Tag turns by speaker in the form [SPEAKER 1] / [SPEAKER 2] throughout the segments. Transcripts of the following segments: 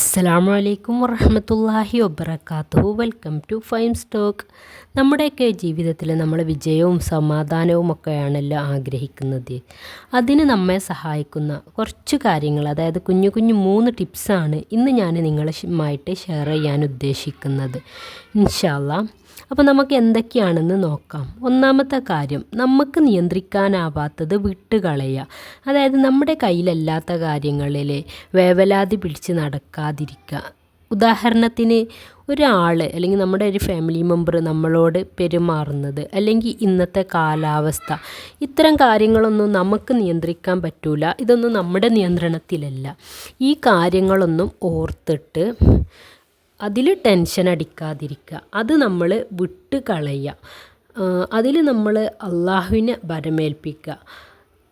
[SPEAKER 1] അസ്സലാമു അലൈക്കും വറഹമത്തല്ലാഹി വബർക്കാത്തു വെൽക്കം ടു ഫൈം സ്റ്റോക്ക്. നമ്മുടെയൊക്കെ ജീവിതത്തിൽ നമ്മൾ വിജയവും സമാധാനവും ഒക്കെയാണല്ലോ ആഗ്രഹിക്കുന്നത്. അതിന് നമ്മെ സഹായിക്കുന്ന കുറച്ച് കാര്യങ്ങൾ അതായത് കുഞ്ഞു കുഞ്ഞു മൂന്ന് ടിപ്സാണ് ഇന്ന് ഞാൻ നിങ്ങളുമായിട്ട് ഷെയർ ചെയ്യാൻ ഉദ്ദേശിക്കുന്നത്. ഇൻഷാല്ല. അപ്പോൾ നമുക്ക് എന്തൊക്കെയാണെന്ന് നോക്കാം. ഒന്നാമത്തെ കാര്യം നമുക്ക് നിയന്ത്രിക്കാനാവാത്തത് വിട്ടുകളയുക. അതായത് നമ്മുടെ കയ്യിലല്ലാത്ത കാര്യങ്ങളിൽ വേവലാതി പിടിച്ച് നടക്കാതിരിക്കുക ഉദാഹരണത്തിന് ഒരാൾ അല്ലെങ്കിൽ നമ്മുടെ ഒരു ഫാമിലി മെമ്പർ നമ്മളോട് പെരുമാറുന്നത് അല്ലെങ്കിൽ ഇന്നത്തെ കാലാവസ്ഥ ഇത്തരം കാര്യങ്ങളൊന്നും നമുക്ക് നിയന്ത്രിക്കാൻ പറ്റൂല. ഇതൊന്നും നമ്മുടെ നിയന്ത്രണത്തിലല്ല. ഈ കാര്യങ്ങളൊന്നും ഓർത്തിട്ട് അതിൽ ടെൻഷൻ അടിക്കാതിരിക്കുക അത് നമ്മൾ വിട്ട് കളയുക അതിൽ നമ്മൾ അള്ളാഹുവിനെ ഭരമേൽപ്പിക്കുക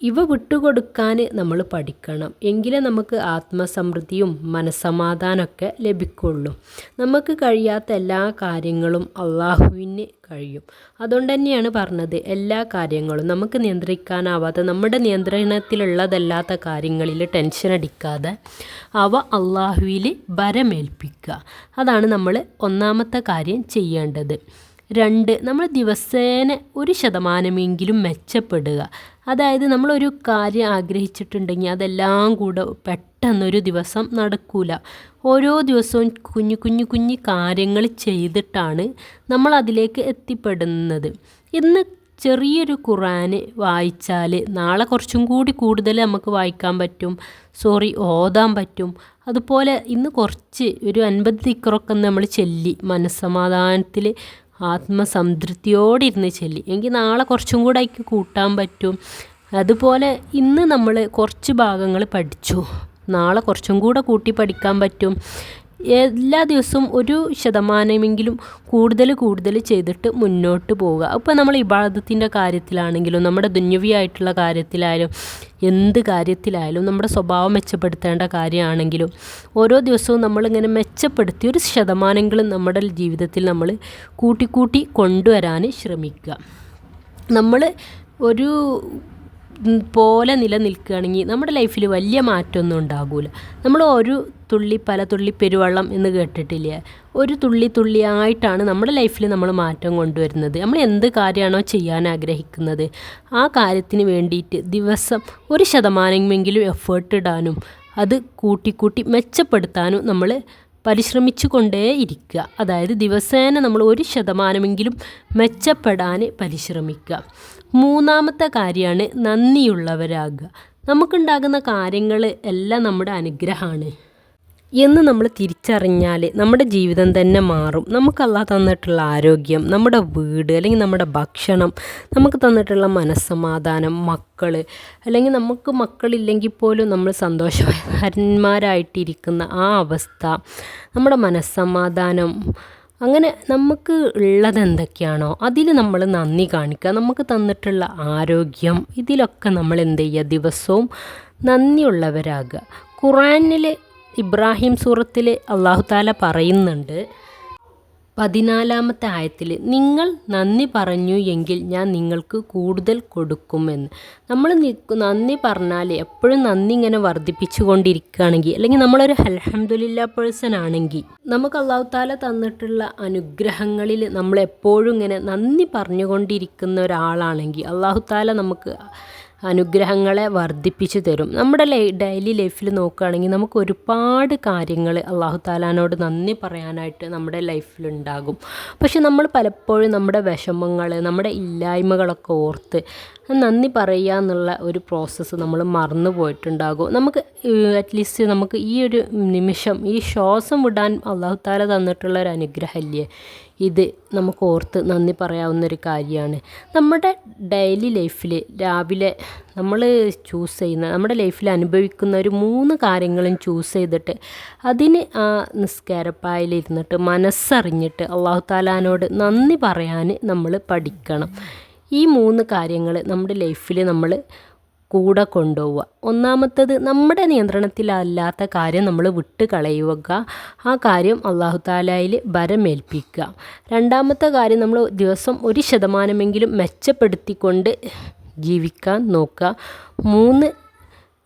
[SPEAKER 1] ഇവ വിട്ടുകൊടുക്കാൻ നമ്മൾ പഠിക്കണം. എങ്കിലേ നമുക്ക് ആത്മസമൃദ്ധിയും മനസ്സമാധാനമൊക്കെ ലഭിക്കുള്ളൂ. നമുക്ക് കഴിയാത്ത എല്ലാ കാര്യങ്ങളും അള്ളാഹുവിന് കഴിയും. അതുകൊണ്ട് തന്നെയാണ് പറഞ്ഞത് എല്ലാ കാര്യങ്ങളും നമുക്ക് നിയന്ത്രിക്കാനാവാത്ത നമ്മുടെ നിയന്ത്രണത്തിലുള്ളതല്ലാത്ത കാര്യങ്ങളിൽ ടെൻഷൻ അടിക്കാതെ അവ അള്ളാഹുവിൽ ഭരമേൽപ്പിക്കുക അതാണ് നമ്മൾ ഒന്നാമത്തെ കാര്യം ചെയ്യേണ്ടത്. രണ്ട് നമ്മൾ ദിവസേന ഒരു ശതമാനമെങ്കിലും മെച്ചപ്പെടുക. അതായത് നമ്മളൊരു കാര്യം ആഗ്രഹിച്ചിട്ടുണ്ടെങ്കിൽ അതെല്ലാം കൂടെ പെട്ടെന്നൊരു ദിവസം നടക്കൂല. ഓരോ ദിവസവും കുഞ്ഞു കുഞ്ഞു കുഞ്ഞു കാര്യങ്ങൾ ചെയ്തിട്ടാണ് നമ്മൾ അതിലേക്ക് എത്തിപ്പെടുന്നത്. ഇന്ന് ചെറിയൊരു ഖുറാന് വായിച്ചാൽ നാളെ കുറച്ചും കൂടി കൂടുതൽ നമുക്ക് വായിക്കാൻ പറ്റും. സോറി ഓതാൻ പറ്റും. അതുപോലെ ഇന്ന് കുറച്ച് ഒരു അൻപത് തിക്കറൊക്കെ നമ്മൾ ചെല്ലി മനസ്സമാധാനത്തിൽ ആത്മസംതൃപ്തിയോടെ ഇരുന്ന് ചെല്ലി. എങ്കിൽ നാളെ കുറച്ചും കൂടെ അതിക്ക് കൂട്ടാൻ പറ്റും. അതുപോലെ ഇന്ന് നമ്മൾ കുറച്ച് ഭാഗങ്ങൾ പഠിച്ചു. നാളെ കുറച്ചും കൂടെ കൂട്ടി പഠിക്കാൻ പറ്റും. എല്ലാ ദിവസവും ഒരു ശതമാനമെങ്കിലും കൂടുതൽ കൂടുതൽ ചെയ്തിട്ട് മുന്നോട്ട് പോവുക. അപ്പോൾ നമ്മൾ ഇബാദത്തിന്റെ കാര്യത്തിലാണെങ്കിലും നമ്മുടെ ദുന്യവിയായിട്ടുള്ള കാര്യത്തിലായാലും എന്ത് കാര്യത്തിലായാലും നമ്മുടെ സ്വഭാവം മെച്ചപ്പെടുത്തേണ്ട കാര്യമാണെങ്കിലും ഓരോ ദിവസവും നമ്മളിങ്ങനെ മെച്ചപ്പെടുത്തി ഒരു ശതമാനങ്ങളും നമ്മുടെ ജീവിതത്തിൽ നമ്മൾ കൂട്ടിക്കൂട്ടി കൊണ്ടുവരാൻ ശ്രമിക്കുക. നമ്മൾ ഒരു പോലെ നിലനിൽക്കുകയാണെങ്കിൽ നമ്മുടെ ലൈഫിൽ വലിയ മാറ്റമൊന്നും ഉണ്ടാകില്ല നമ്മൾ ഒരു തുള്ളി പല തുള്ളി പെരുവെള്ളം എന്ന് കേട്ടിട്ടില്ലേ? ഒരു തുള്ളി തുള്ളി ആയിട്ടാണ് നമ്മുടെ ലൈഫിൽ നമ്മൾ മാറ്റം കൊണ്ടുവരുന്നത്. നമ്മൾ എന്ത് കാര്യമാണോ ചെയ്യാൻ ആഗ്രഹിക്കുന്നത്. ആ കാര്യത്തിന് വേണ്ടിയിട്ട് ദിവസം ഒരു ശതമാനമെങ്കിലും എഫേർട്ട് ഇടാനും അത് കൂട്ടിക്കൂട്ടി മെച്ചപ്പെടുത്താനും നമ്മൾ പരിശ്രമിച്ചു കൊണ്ടേ ഇരിക്കുക. അതായത് ദിവസേന നമ്മൾ ഒരു ശതമാനമെങ്കിലും മെച്ചപ്പെടാൻ പരിശ്രമിക്കുക. മൂന്നാമത്തെ കാര്യമാണ് നന്ദിയുള്ളവരാകുക. നമുക്കുണ്ടാകുന്ന കാര്യങ്ങൾ എല്ലാം നമ്മുടെ അനുഗ്രഹമാണ്. എന്ന് നമ്മൾ തിരിച്ചറിഞ്ഞാൽ നമ്മുടെ ജീവിതം തന്നെ മാറും. നമുക്ക് അല്ലാ തന്നിട്ടുള്ള ആരോഗ്യം നമ്മുടെ വീട് അല്ലെങ്കിൽ നമ്മുടെ ഭക്ഷണം നമുക്ക് തന്നിട്ടുള്ള മനസ്സമാധാനം മക്കൾ അല്ലെങ്കിൽ നമുക്ക് മക്കളില്ലെങ്കിൽ പോലും നമ്മൾ സന്തോഷവാന്മാരായിട്ടിരിക്കുന്ന ആ അവസ്ഥ നമ്മുടെ മനസ്സമാധാനം അങ്ങനെ നമുക്ക് ഉള്ളത് എന്തൊക്കെയാണോ അതിൽ നമ്മൾ നന്ദി കാണിക്കുക. നമുക്ക് തന്നിട്ടുള്ള ആരോഗ്യം ഇതിലൊക്കെ നമ്മൾ എന്ത് ചെയ്യുക ദിവസവും നന്ദിയുള്ളവരാകുക. ഖുറാനിൽ ഇബ്രാഹിം സൂറത്തിൽ അള്ളാഹു താല പറയുന്നുണ്ട്. പതിനാലാമത്തെ ആയത്തിൽ നിങ്ങൾ നന്ദി പറഞ്ഞു എങ്കിൽ ഞാൻ നിങ്ങൾക്ക് കൂടുതൽ കൊടുക്കുമെന്ന്. നമ്മൾ നന്ദി പറഞ്ഞാൽ എപ്പോഴും നന്ദി ഇങ്ങനെ വർദ്ധിപ്പിച്ചു കൊണ്ടിരിക്കുകയാണെങ്കിൽ അല്ലെങ്കിൽ നമ്മളൊരു അലഹമുല്ല പേഴ്സൺ ആണെങ്കിൽ നമുക്ക് അള്ളാഹു താല തന്നിട്ടുള്ള അനുഗ്രഹങ്ങളിൽ നമ്മൾ എപ്പോഴും ഇങ്ങനെ നന്ദി പറഞ്ഞുകൊണ്ടിരിക്കുന്ന ഒരാളാണെങ്കിൽ അള്ളാഹു താല നമുക്ക് അനുഗ്രഹങ്ങളെ വർദ്ധിപ്പിച്ചു തരും. നമ്മുടെ ഡെയിലി ലൈഫിൽ നോക്കുകയാണെങ്കിൽ നമുക്ക് ഒരുപാട് കാര്യങ്ങൾ അള്ളാഹു താലാനോട് നന്ദി പറയാനായിട്ട് നമ്മുടെ ലൈഫിലുണ്ടാകും പക്ഷെ നമ്മൾ പലപ്പോഴും നമ്മുടെ വിഷമങ്ങൾ നമ്മുടെ ഇല്ലായ്മകളൊക്കെ ഓർത്ത് നന്ദി പറയുക എന്നുള്ള ഒരു പ്രോസസ്സ് നമ്മൾ മറന്നു പോയിട്ടുണ്ടാകും. നമുക്ക് അറ്റ്ലീസ്റ്റ് നമുക്ക് ഈ ഒരു നിമിഷം ഈ ശ്വാസം വിടാൻ അള്ളാഹു താല തന്നിട്ടുള്ള ഒരു അനുഗ്രഹമല്ലേ ഇത് നമുക്ക് ഓർത്ത് നന്ദി പറയാവുന്ന ഒരു കാര്യമാണ്. നമ്മുടെ ഡെയിലി ലൈഫിൽ രാവിലെ നമ്മൾ ചൂസ് ചെയ്യുന്ന നമ്മുടെ ലൈഫിൽ അനുഭവിക്കുന്ന ഒരു മൂന്ന് കാര്യങ്ങളും ചൂസ് ചെയ്തിട്ട് അതിന് ആ നിസ്കാരപ്പായലിരുന്നിട്ട് മനസ്സറിഞ്ഞിട്ട് അള്ളാഹു താലാനോട് നന്ദി പറയാൻ നമ്മൾ പഠിക്കണം. ഈ മൂന്ന് കാര്യങ്ങൾ നമ്മുടെ ലൈഫിൽ നമ്മൾ കൂടെ കൊണ്ടുപോവുക. ഒന്നാമത്തത് നമ്മുടെ നിയന്ത്രണത്തിലല്ലാത്ത കാര്യം നമ്മൾ വിട്ട് കളയുക. ആ കാര്യം അള്ളാഹു താലായിൽ ഭരമേൽപ്പിക്കുക. രണ്ടാമത്തെ കാര്യം നമ്മൾ ദിവസം ഒരു ശതമാനമെങ്കിലും മെച്ചപ്പെടുത്തിക്കൊണ്ട് ജീവിക്കാൻ നോക്കുക. മൂന്ന്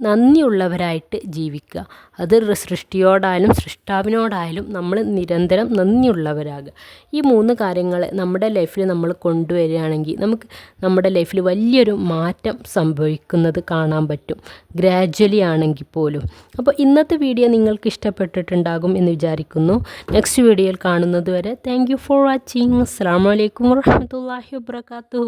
[SPEAKER 1] നന്ദിയുള്ളവരായിട്ട് ജീവിക്കുക. അത് സൃഷ്ടിയോടായാലും സൃഷ്ടാവിനോടായാലും നമ്മൾ നിരന്തരം നന്ദിയുള്ളവരാകുക. ഈ മൂന്ന് കാര്യങ്ങൾ നമ്മുടെ ലൈഫിൽ നമ്മൾ കൊണ്ടുവരികയാണെങ്കിൽ നമുക്ക് നമ്മുടെ ലൈഫിൽ വലിയൊരു മാറ്റം സംഭവിക്കുന്നത് കാണാൻ പറ്റും. ഗ്രാജ്വലി ആണെങ്കിൽ പോലും. അപ്പോൾ ഇന്നത്തെ വീഡിയോ നിങ്ങൾക്ക് ഇഷ്ടപ്പെട്ടിട്ടുണ്ടാകും എന്ന് വിചാരിക്കുന്നു. നെക്സ്റ്റ് വീഡിയോയിൽ കാണുന്നത് വരെ താങ്ക് യു ഫോർ വാച്ചിങ് അസ്സാം വലൈക്കും വാഹമത്തല്ലാഹി വാബർക്കാത്തു